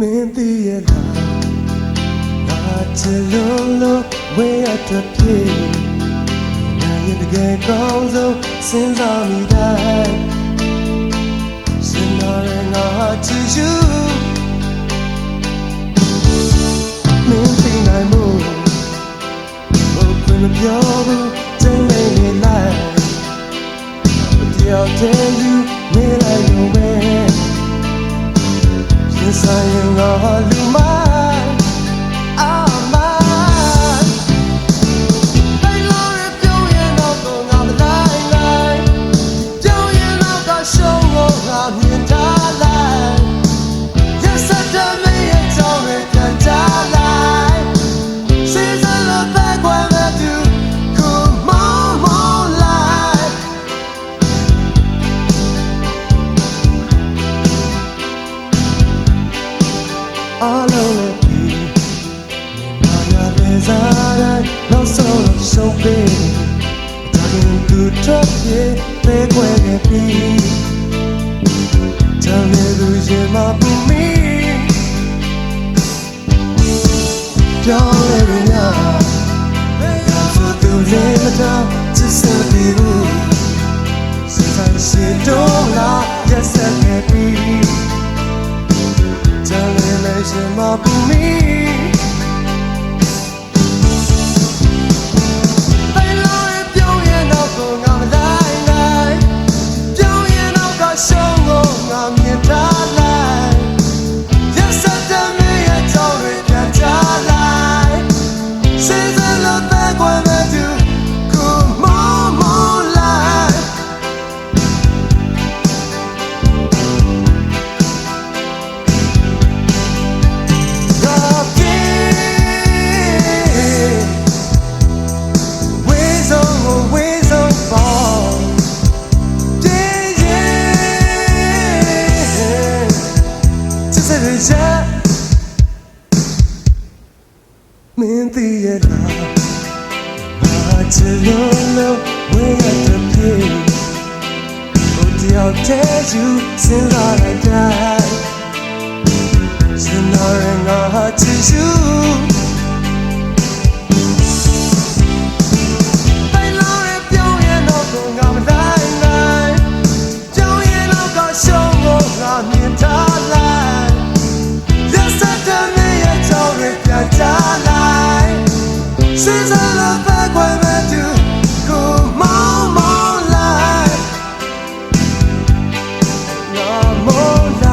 မင်းသိရဲ့လားငါချစ်လို့လို့ဝေးရတဲ့ပြေနာရဲ့တကယ်ကောင်းဆုံးစဉ်းစားမိတိုင်းစင်နာရဲ့ငါချစ် you မင်းသိနိုင်မို့ဘုခွင့်မပြောဘူးချိန်နေနေလိုက်တယောက်တည်းယူနေ လိုက် သူထွက်ပြေးသေးခွဲခဲ့ပြီးတမ်းနေသူရင်မပူမီပြောင်းလဲရညာဘယ်ကဆိုသူလေးမတော်ချစ်စတဲ့ဘူးစစရှိတော့လာရက်ဆက်ခဲ့ပြီး Min the la Chilolo way at the pin Oh I'll tell you since I died ရှင်နာရင်ငါချစ်ယူ 把梦带